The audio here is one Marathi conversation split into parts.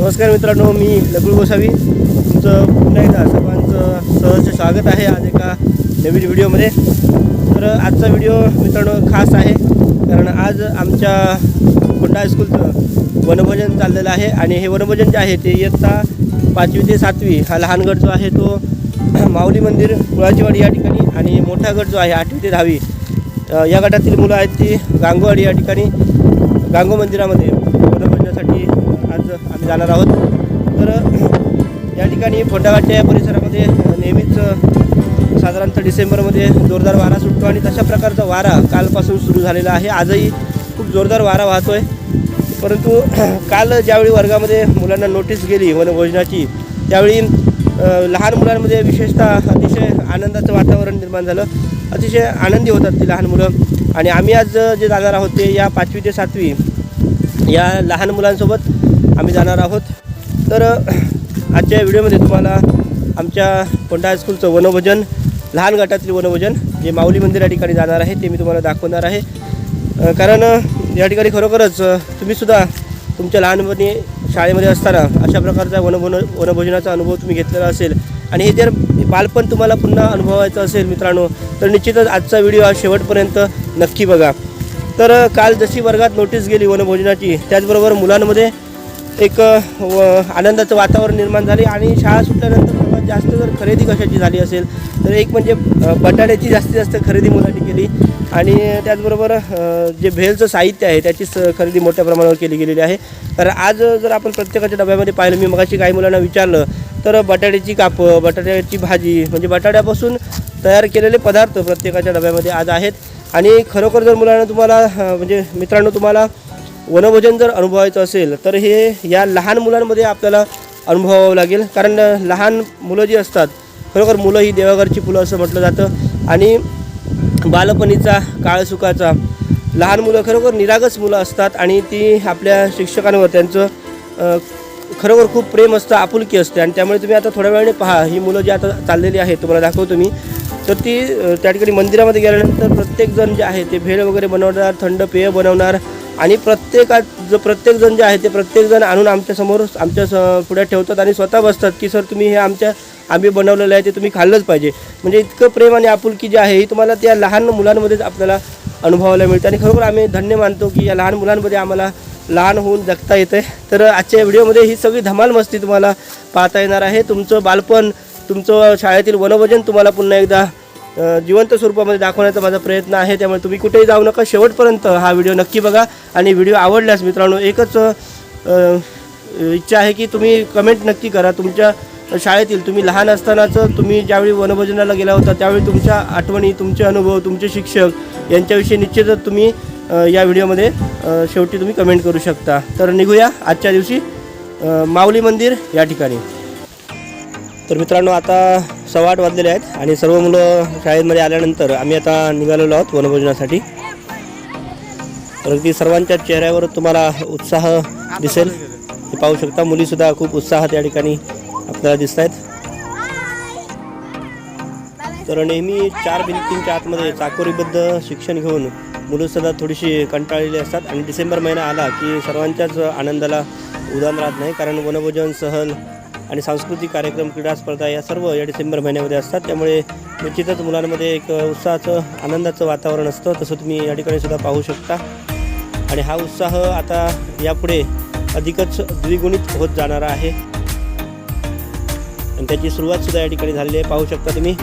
नमस्कार मित्रांनो मी लघु गोसावी. तुमचं पुन्हा एकदा सर्वांचं सहज स्वागत आहे आज एका नवीन व्हिडिओमध्ये. तर आजचा व्हिडिओ मित्रांनो खास आहे कारण आज आमच्या हुंडा हायस्कूलचं वनभोजन चाललेलं आहे आणि हे वनभोजन जे आहे ते इयत्ता पाचवी ते सातवी हा लहान गट जो आहे तो माऊली मंदिर कुळाचीवाडी या ठिकाणी आणि मोठा गट जो आहे आठवी ते दहावी. या गटातील मुलं आहेत ती गांगोवाडी या ठिकाणी गांगो मंदिरामध्ये वनभोजनासाठी आज आम्ही जाणार आहोत. तर या ठिकाणी फोंडाघाटच्या या परिसरामध्ये नेहमीच साधारणतः डिसेंबरमध्ये जोरदार वारा सुटतो आणि तशा प्रकारचा वारा कालपासून सुरू झालेला आहे. आजही खूप जोरदार वारा वाहतो आहे परंतु काल ज्यावेळी वर्गामध्ये मुलांना नोटीस गेली वनभोजनाची त्यावेळी लहान मुलांमध्ये विशेषतः अतिशय आनंदाचं वातावरण निर्माण झालं. अतिशय आनंदी होतात ती लहान मुलं. आणि आम्ही आज जे जाणार आहोत ते या पाचवी ते सातवी या लहान मुलांसोबत आम्ही जाणार आहोत. तर आजच्या व्हिडिओमध्ये तुम्हाला आमच्या कोंडा हायस्कूलचं वनभोजन लहान गटातील वनभोजन जे माऊली मंदिर या ठिकाणी जाणार आहे ते मी तुम्हाला दाखवणार आहे. कारण या ठिकाणी खरोखरच तुम्हीसुद्धा तुमच्या लहानपणी शाळेमध्ये असताना अशा प्रकारचा वनभोन वनभोजनाचा अनुभव तुम्ही घेतलेला असेल. आणि हे जर बालपण तुम्हाला पुन्हा अनुभवायचं असेल मित्रांनो तर निश्चितच आजचा व्हिडिओ हा शेवटपर्यंत नक्की बघा. तर काल जशी वर्गात नोटीस गेली वनभोजनाची त्याचबरोबर मुलांमध्ये एक व आनंदाचं वातावरण निर्माण झाले आणि शाळा सुटल्यानंतर सर्वात जास्त जर खरेदी कशाची झाली असेल तर एक म्हणजे बटाट्याची जास्तीत जास्त खरेदी मुलांनी केली आणि त्याचबरोबर जे भेलचं साहित्य आहे त्याची स- खरेदी मोठ्या प्रमाणावर केली गेलेली आहे. तर आज जर आपण प्रत्येकाच्या डब्यामध्ये पाहिलं मी मगाशी काही मुलांना विचारलं तर बटाट्याची कापं बटाट्याची भाजी म्हणजे बटाट्यापासून तयार केलेले पदार्थ प्रत्येकाच्या डब्यामध्ये आज आहेत. आणि खरोखर जर मुलांना तुम्हाला म्हणजे मित्रांनो तुम्हाला वनभोजन जर अनुभवायचं असेल तर हे या लहान मुलांमध्ये आपल्याला अनुभवावं लागेल. कारण लहान मुलं जी असतात खरोखर मुलं ही देवाघरची फुलं असं म्हटलं जातं. आणि बालपणीचा काळसुखाचा लहान मुलं खरोखर निरागस मुलं असतात आणि ती आपल्या शिक्षकांवर त्यांचं खरोखर खूप प्रेम असतं आपुलकी असते. आणि त्यामुळे तुम्ही आता थोड्या वेळाने पहा ही मुलं जी आता चाललेली आहेत तुम्हाला दाखवतो मी. तर ती त्या ठिकाणी मंदिरामध्ये गेल्यानंतर प्रत्येकजण जे आहे ते भेळ वगैरे बनवणार थंड पेय बनवणार आणि प्रत्येकात जो प्रत्येकजण जे आहे ते प्रत्येकजण आणून आमच्यासमोर आमच्या स पुढे ठेवतात आणि स्वतः बसतात की सर तुम्ही हे आमच्या आम्ही बनवलेलं आहे ते तुम्ही खाल्लंच पाहिजे. म्हणजे इतकं प्रेम आणि आपुलकी जी आहे ही तुम्हाला त्या लहान मुलांमध्येच आपल्याला अनुभवायला मिळते. आणि खरोखर आम्ही धन्य मानतो की या लहान मुलांमध्ये आम्हाला लहान होऊन जगता येतं. तर आजच्या व्हिडिओमध्ये ही सगळी धमाल मस्ती तुम्हाला पाहता येणार आहे. तुमचं बालपण तुमचं शाळेतील वनभोजन तुम्हाला पुन्हा एकदा जिवंत स्वरूपामध्ये दाखवण्याचा माझा प्रयत्न आहे. त्यामुळे तुम्ही कुठेही जाऊ नका. शेवटपर्यंत हा व्हिडिओ नक्की बघा. आणि व्हिडिओ आवडल्यास मित्रांनो एकच इच्छा आहे की तुम्ही कमेंट नक्की करा. तुमच्या शाळेतील तुम्ही लहान असतानाचं तुम्ही ज्यावेळी वनभोजनाला गेला होता त्यावेळी तुमच्या आठवणी तुमचे अनुभव तुमचे शिक्षक यांच्याविषयी निश्चितच तुम्ही या व्हिडिओमध्ये शेवटी तुम्ही कमेंट करू शकता. तर निघूया आजच्या दिवशी माऊली मंदिर या ठिकाणी. तर मित्रांनो आता सव्वा आठ वाजलेले आहेत आणि सर्व मुलं शाळेमध्ये आल्यानंतर आम्ही आता निघालेलो आहोत वनभोजनासाठी. अगदी सर्वांच्या चेहऱ्यावर तुम्हाला उत्साह दिसेल. हे पाहू शकता मुलीसुद्धा खूप उत्साहात या ठिकाणी आपल्याला दिसत आहेत तर नेहमी चार भिंतींच्या आतमध्ये चाकोरीबद्ध शिक्षण घेऊन मुलंसुद्धा थोडीशी कंटाळलेली असतात. आणि डिसेंबर महिना आला की सर्वांच्याच आनंदाला उदाहरण राहत नाही कारण वनभोजन सहल आणि सांस्कृतिक कार्यक्रम क्रीडा स्पर्धा या सर्व या डिसेंबर महिन्यामध्ये असतात. त्यामुळे निश्चितच मुलांमध्ये एक उत्साहाचं आनंदाचं वातावरण असतं. तसं तुम्ही या ठिकाणी सुद्धा पाहू शकता. आणि हा उत्साह आता यापुढे अधिकच द्विगुणित होत जाणारा आहे. आणि त्याची सुरुवातसुद्धा या ठिकाणी झालेली आहे. पाहू शकता तुम्ही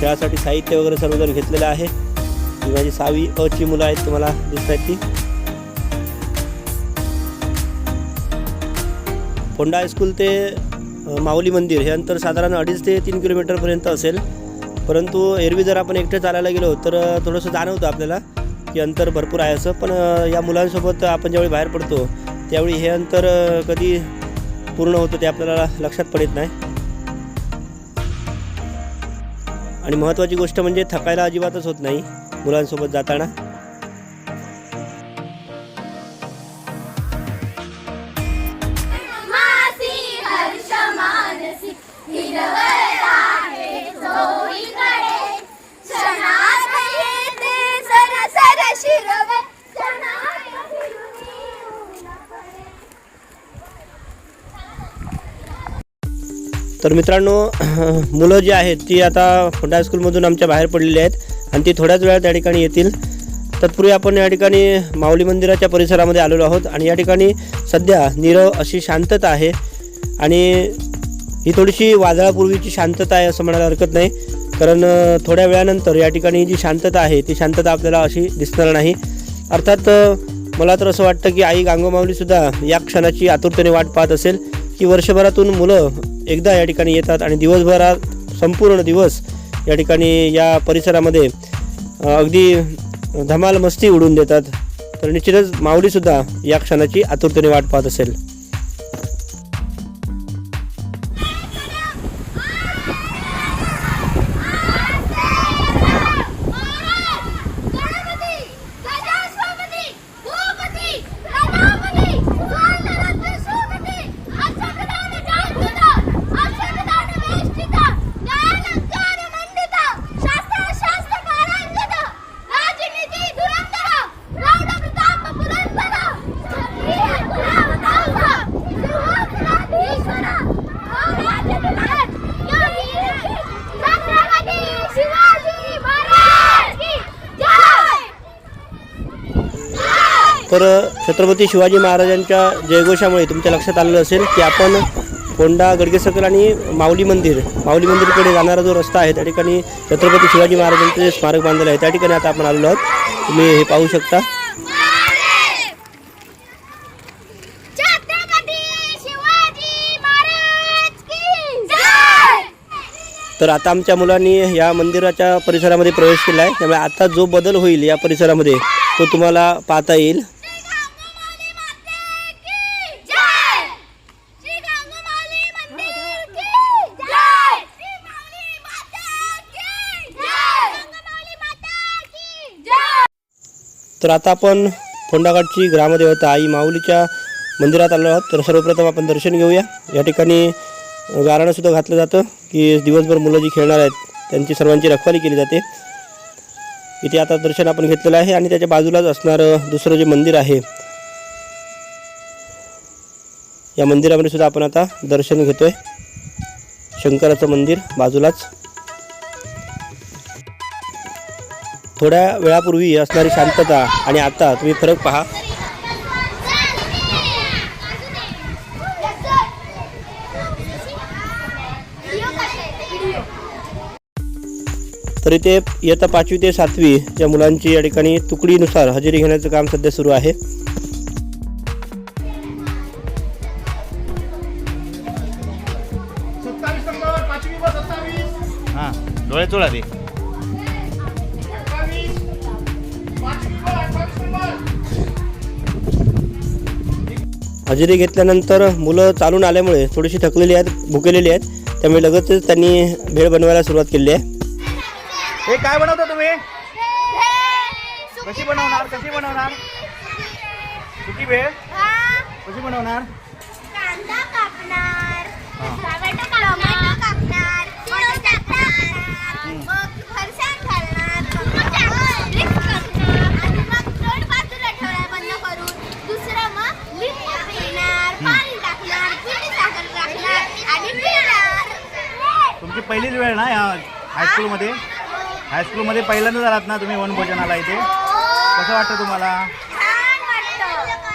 खेळासाठी साहित्य वगैरे सर्वजण घेतलेलं आहे. ही माझी सहावी अची मुलं आहेत तुम्हाला दिसत आहेत ती. फोंडा हायस्कूल ते माऊली मंदिर. हे अंतर साधारण अडीच ते तीन किलोमीटरपर्यंत असेल. परंतु एरवी जर आपण एकटं चालायला गेलो तर थोडंसं जाणवतं आपल्याला की अंतर भरपूर आहे असं. पण या मुलांसोबत आपण ज्यावेळी बाहेर पडतो त्यावेळी हे अंतर कधी पूर्ण होतं ते आपल्याला लक्षात पडत नाही. आणि महत्त्वाची गोष्ट म्हणजे थकायला अजिबातच होत नाही मुलांसोबत जाताना. तर मित्रांनो मुलं जी आहेत ती आता होंडा हायस्कूलमधून आमच्या बाहेर पडलेली आहेत आणि ती थोड्याच वेळात त्या ठिकाणी येतील. तत्पूर्वी आपण या ठिकाणी माऊली मंदिराच्या परिसरामध्ये आलेलो आहोत आणि या ठिकाणी सध्या नीरव अशी शांतता आहे आणि ही थोडीशी वादळापूर्वीची शांतता आहे असं म्हणायला हरकत नाही. कारण थोड्या वेळानंतर या ठिकाणी जी शांतता आहे ती शांतता आपल्याला अशी दिसणार नाही. अर्थात मला तर असं वाटतं की आई गांगोमाऊलीसुद्धा या क्षणाची आतुरतेने वाट पाहत असेल. की वर्षभरातून मुलं एकदा या ठिकाणी येतात आणि दिवसभरात संपूर्ण दिवस या ठिकाणी या परिसरामध्ये अगदी धमाल मस्ती उडून देतात. तर निश्चितच माऊलीसुद्धा या क्षणाची आतुरतेने वाट पाहत असेल. तर छत्रपती शिवाजी महाराजांच्या जयघोषामुळे तुमच्या लक्षात आलेलं असेल की आपण फोंडा गडगे सर्कल आणि माऊली मंदिर माऊली मंदिरकडे जाणारा जो रस्ता आहे त्या ठिकाणी छत्रपती शिवाजी महाराजांचं जे स्मारक बांधलेलं आहे त्या ठिकाणी आता आपण आलेलो आहोत. तुम्ही हे पाहू शकता. छत्रपती शिवाजी महाराज की जय! तर आता आमच्या मुलांनी या मंदिराच्या परिसरामध्ये प्रवेश केला आहे त्यामुळे आता जो बदल होईल या परिसरामध्ये तो तुम्हाला पाहता येईल. तर आता आपण फोंडाघाटची ग्रामदेवता आई माऊलीच्या मंदिरात आलो आहोत. तर सर्वप्रथम आपण दर्शन घेऊया. या ठिकाणी गाराणंसुद्धा घातलं जातं की दिवसभर मुलं जी खेळणार आहेत. त्यांची सर्वांची रखवाली केली जाते. इथे आता दर्शन आपण घेतलेलं आहे आणि त्याच्या बाजूलाच असणारं दुसरं जे मंदिर आहे. या मंदिरामध्ये सुद्धा आपण आता दर्शन घेतोय. शंकराचं मंदिर बाजूलाच. थोड्या वेळापूर्वी असणारी शांतता आणि आता तुम्ही फरक पहा. तर इथे इयत्ता पाचवी ते सातवी या मुलांची या ठिकाणी तुकडीनुसार हजेरी घेण्याचं काम सध्या सुरू आहे. सत्तावीस नंबर पाचवी व सत्तावीस. हां डोळे चोळा ते हजेरी घेतल्यानंतर मुलं चालून आल्यामुळे थोडीशी थकलेली आहेत भुकेलेली आहेत. त्यामुळे लगेचच त्यांनी भेळ बनवायला सुरुवात केली आहे. हे काय बनवता तुम्ही? कशी बनवणार? कशी बनवणार? सुकी वेळ कशी बनवणार? कांदा हा. कापणार कापणार मिरची टाकणार मग फरसाण घालणार मग मिक्स करणार आणि मग दोन बाजूला ठेवणार बंद करून दुसरं मग मीठ पिणार पाणी टाकणार पिठी साखर टाकणार आणि पिणार तुमची पहिलीच वेळ ना या हायस्कूलमध्ये हायस्कूलमध्ये पहिल्यांदाच आलात ना तुम्ही वनभोजनाला इथे? कसं वाटतं तुम्हाला?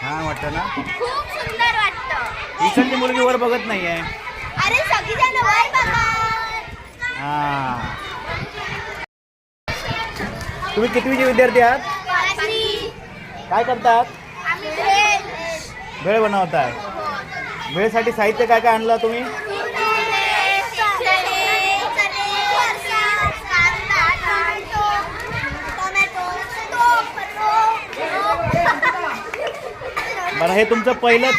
छान वाटतं. ना? खूप सुंदर वाटतं. ईशानची मुलगी वर बघत नाही आहे हां. तुम्ही कितवीचे विद्यार्थी आहात. काय करतात? भेळ. भेळ बनवताय. भेळसाठी साहित्य काय काय आणलं तुम्ही? बरं हे तुमचं पहिलंच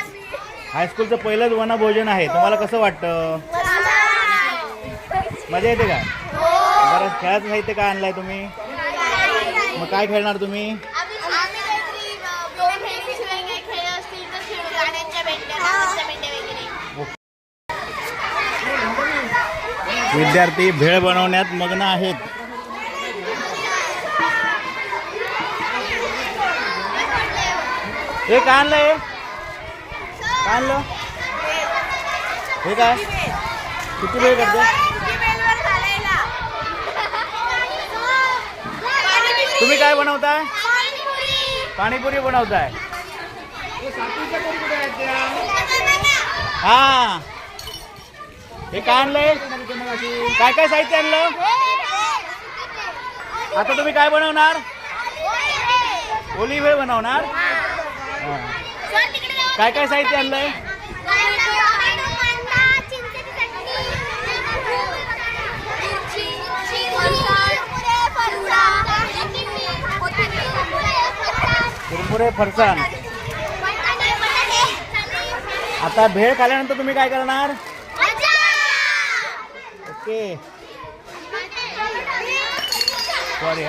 हायस्कूलचं पहिलंच वनभोजन आहे. तुम्हाला कसं वाटतं? मजा येते का? बरं खेळाचं साहित्य काय आणलंय तुम्ही? मग काय खेळणार तुम्ही? विद्यार्थी भेळ बनवण्यात मग्न आहेत. हे काय आणलंय काय आणलं? हे काय? किती वेळ करते तुम्ही काय बनवताय? पाणीपुरी बनवताय. हा. हे काय आणलंय? काय काय साहित्य आणलं? आता तुम्ही काय बनवणार? ओली भेळ बनवणार? हा. काय काय साहित्य आणलंय? कुरमुरे फरसाण. आता भेळ खाल्यानंतर तुम्ही काय करणार? ओके. सॉरी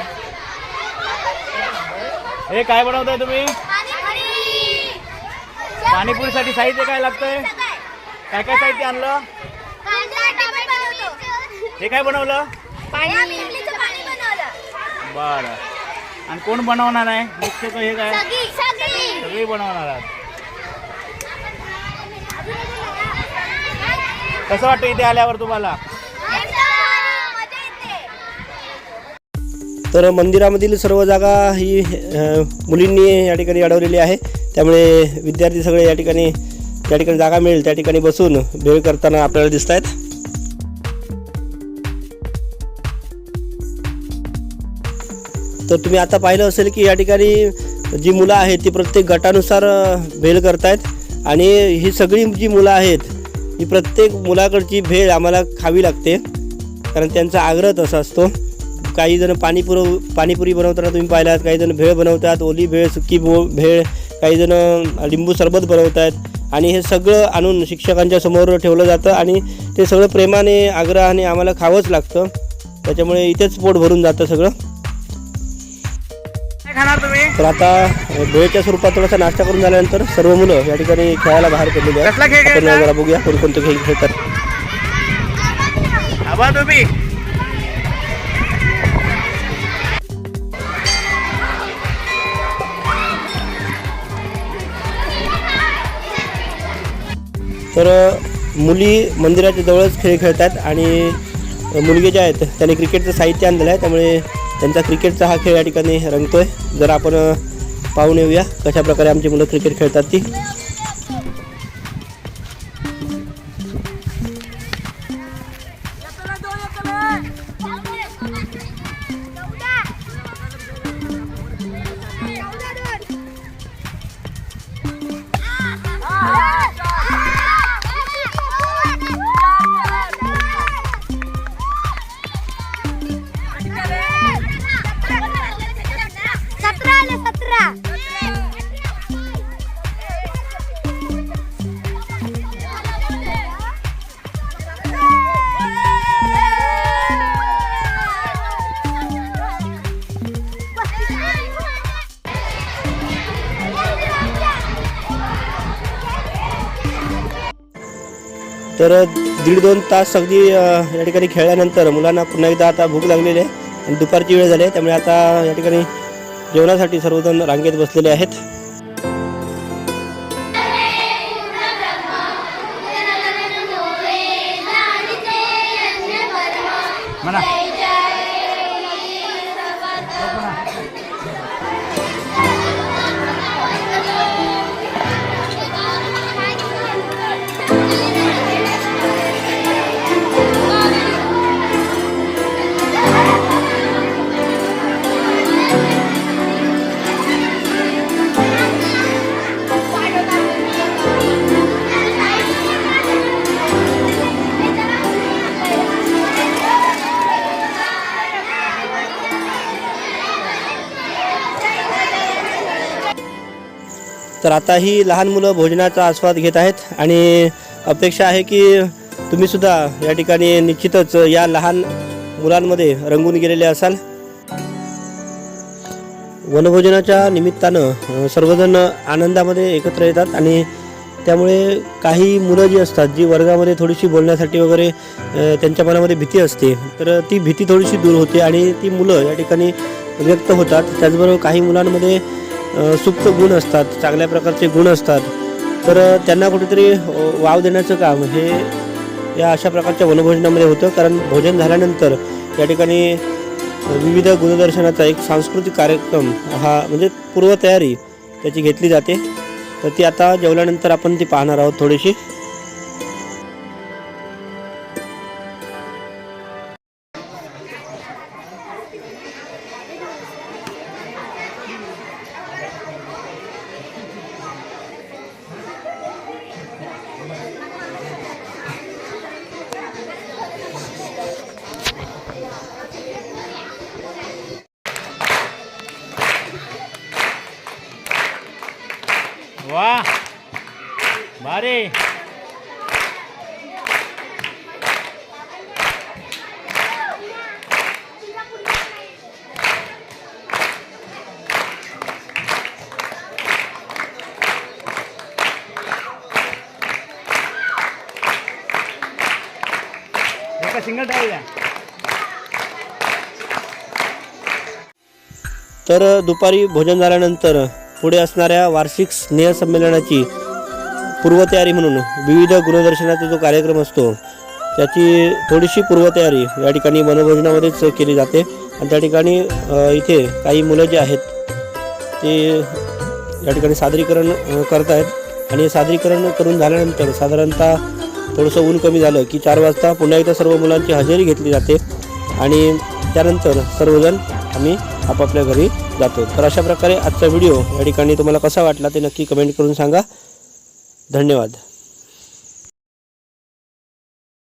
हे काय बनवताय तुम्ही? पाणीपुरीसाठी साहित्य काय लागतंय? काय काय साहित्य आणलं? हे काय बनवलं? बर. बरं आणि कोण बनवणार आहे? मुख्यतः हे काय? सगळी सगळे बनवणार आहात. कसं वाटतं इथे आल्यावर तुम्हाला? तर मंदिरामधील सर्व जागा ही मुलींनी या ठिकाणी अडवलेली आहे. त्यामुळे विद्यार्थी सगळे या ठिकाणी ज्या ठिकाणी जागा मिळेल त्या ठिकाणी बसून भेळ करताना आपल्याला दिसत आहेत तर तुम्ही आता पाहिलं असेल की या ठिकाणी जी मुलं आहेत ती प्रत्येक गटानुसार अ, भेळ करतायत. आणि ही सगळी जी मुलं आहेत ही प्रत्येक मुलाकडची भेळ आम्हाला खावी लागते. कारण त्यांचा आग्रह तसा असतो. काही जण पाणीपुर पाणीपुरी बनवताना तुम्ही पाहिलात काही जण भेळ बनवतात ओली भेळ सुकी बो भेळ काही जण लिंबू सरबत बनवत आहेत आणि हे सगळं आणून शिक्षकांच्या समोर ठेवलं जातं आणि ते सगळं प्रेमाने आग्रहाने आम्हाला खावंच लागतं. त्याच्यामुळे इथेच पोट भरून जातं सगळं. तर आता भेळच्या स्वरूपात थोडासा नाश्ता करून झाल्यानंतर सर्व मुलं या ठिकाणी खेळायला बाहेर पडलेली आहेत. आपण खेळताय? जरा बघूया कोणकोणते खेळ खेळतात. तर मुली मंदिराच्या जवळच खेळ खेळतात आणि मुलगे जे आहेत त्यांनी क्रिकेटचं साहित्य आणलेलं आहे. त्यामुळे त्यांचा क्रिकेटचा हा खेळ या ठिकाणी रंगतो आहे जर आपण पाहून येऊया कशाप्रकारे आमची मुलं क्रिकेट खेळतात ती. तर दीड दोन तास अगदी या ठिकाणी खेळल्यानंतर मुलांना पुन्हा एकदा आता भूक लागलेली आहे आणि दुपारची वेळ झाली आहे त्यामुळे आता या ठिकाणी जेवणासाठी सर्वजण रांगेत बसलेले आहेत. म्हणा तर आता ही लहान मुलं भोजनाचा आस्वाद घेत आहेत आणि अपेक्षा आहे की तुम्ही सुद्धा या ठिकाणी निश्चितच या लहान मुलांमध्ये रंगून गेलेले असाल. वनभोजनाच्या निमित्तानं सर्वजण आनंदामध्ये एकत्र येतात आणि त्यामुळे काही मुलं जी असतात जी वर्गामध्ये थोडीशी बोलण्यासाठी वगैरे त्यांच्या मनामध्ये भीती असते तर ती भीती थोडीशी दूर होते आणि ती मुलं या ठिकाणी व्यक्त होतात. त्याचबरोबर काही मुलांमध्ये सुप्त गुण असतात चांगल्या प्रकारचे गुण असतात. तर त्यांना कुठेतरी वाव देण्याचं काम हे या अशा प्रकारच्या वनभोजनामध्ये होतं. कारण भोजन झाल्यानंतर या ठिकाणी विविध गुणदर्शनाचा एक सांस्कृतिक कार्यक्रम हा म्हणजे पूर्वतयारी त्याची घेतली जाते. तर ती आता जेवल्यानंतर आपण ती पाहणार आहोत थोडीशी. सिंगल टाईल द्या तर दुपारी भोजन झाल्यानंतर पुढे असणाऱ्या वार्षिक स्नेहसंमेलनाची पूर्वतयारी म्हणून विविध गुणदर्शनाचा जो कार्यक्रम असतो त्याची थोडीशी पूर्वतयारी या ठिकाणी वनभोजनामध्येच केली जाते. आणि त्या ठिकाणी इथे काही मुलं जे आहेत ते या ठिकाणी सादरीकरण करत आहेत आणि सादरीकरण करून झाल्यानंतर साधारणतः थोडंसं ऊन कमी झालं की चार वाजता पुन्हा एकदा सर्व मुलांची हजेरी घेतली जाते आणि त्यानंतर सर्वजण आम्ही आपापल्या घरी जातो. तर अशा प्रकारे आजचा व्हिडिओ या ठिकाणी तुम्हाला कसा वाटला ते नक्की कमेंट करून सांगा. धन्यवाद.